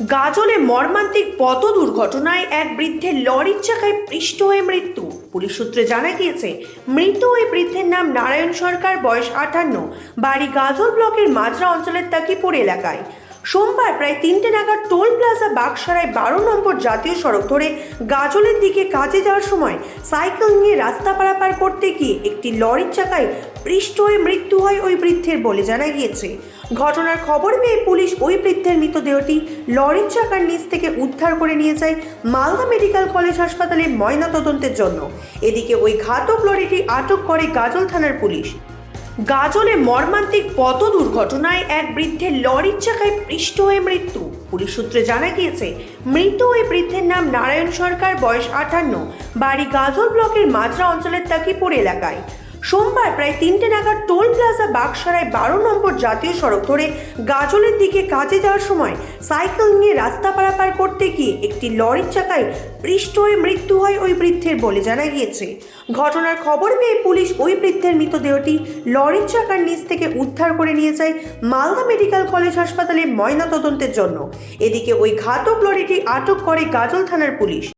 গাজলে মর্মান্তিক পথ দুর্ঘটনায় এক বৃদ্ধের লরির চাকায় পৃষ্ঠ হয়ে মৃত্যু। পুলিশ সূত্রে জানা গিয়েছে, মৃত ওই বৃদ্ধের নাম নারায়ণ সরকার, বয়স আটান্ন, বাড়ি গাজল ব্লকের মাজরা অঞ্চলের তাকিপুর এলাকায়। সোমবার প্রায় তিনটে নাগাদ টোল প্লাজা বাগসারায় বারো নম্বর জাতীয় সড়ক ধরে গাজলের দিকে কাজে যাওয়ার সময় সাইকেল নিয়ে রাস্তা পারাপার করতে গিয়ে একটি লরির চাকায় পৃষ্ঠ হয়ে মৃত্যু হয় ওই বৃদ্ধের বলে জানা গিয়েছে। ঘটনার খবর পেয়ে পুলিশ ওই বৃদ্ধের মৃতদেহটি লরির চাকার নিচ থেকে উদ্ধার করে নিয়ে যায় মালদা মেডিকেল কলেজ হাসপাতালে ময়নাতদন্তের জন্য। এদিকে ওই ঘাতক লরিটি আটক করে গাজল থানার পুলিশ। গাজলে মর্মান্তিক পথ দুর্ঘটনায় এক বৃদ্ধের লরির চাকায় পৃষ্ঠ হয়ে মৃত্যু। পুলিশ সূত্রে জানা গিয়েছে, মৃত ওই বৃদ্ধের নাম নারায়ণ সরকার, বয়স আটান্ন, বাড়ি গাজল ব্লকের মাজরা অঞ্চলের তাকিপুর এলাকায়। সোমবার প্রায় তিনটে নাগাদ টোল প্লাজা বাগসারায় বারো নম্বর জাতীয় সড়ক ধরে গাজলের দিকে কাজে যাওয়ার সময় সাইকেল নিয়ে রাস্তা পারাপার করতে গিয়ে একটি লরির চাকায় পৃষ্ঠ হয়ে মৃত্যু হয় ওই বৃদ্ধের বলে জানা গিয়েছে। ঘটনার খবর পেয়ে পুলিশ ওই বৃদ্ধের মৃতদেহটি লরির চাকার নিচ থেকে উদ্ধার করে নিয়ে যায় মালদা মেডিকেল কলেজ হাসপাতালে ময়নাতদন্তের জন্য। এদিকে ওই ঘাতক লরিটি আটক করে গাজল থানার পুলিশ।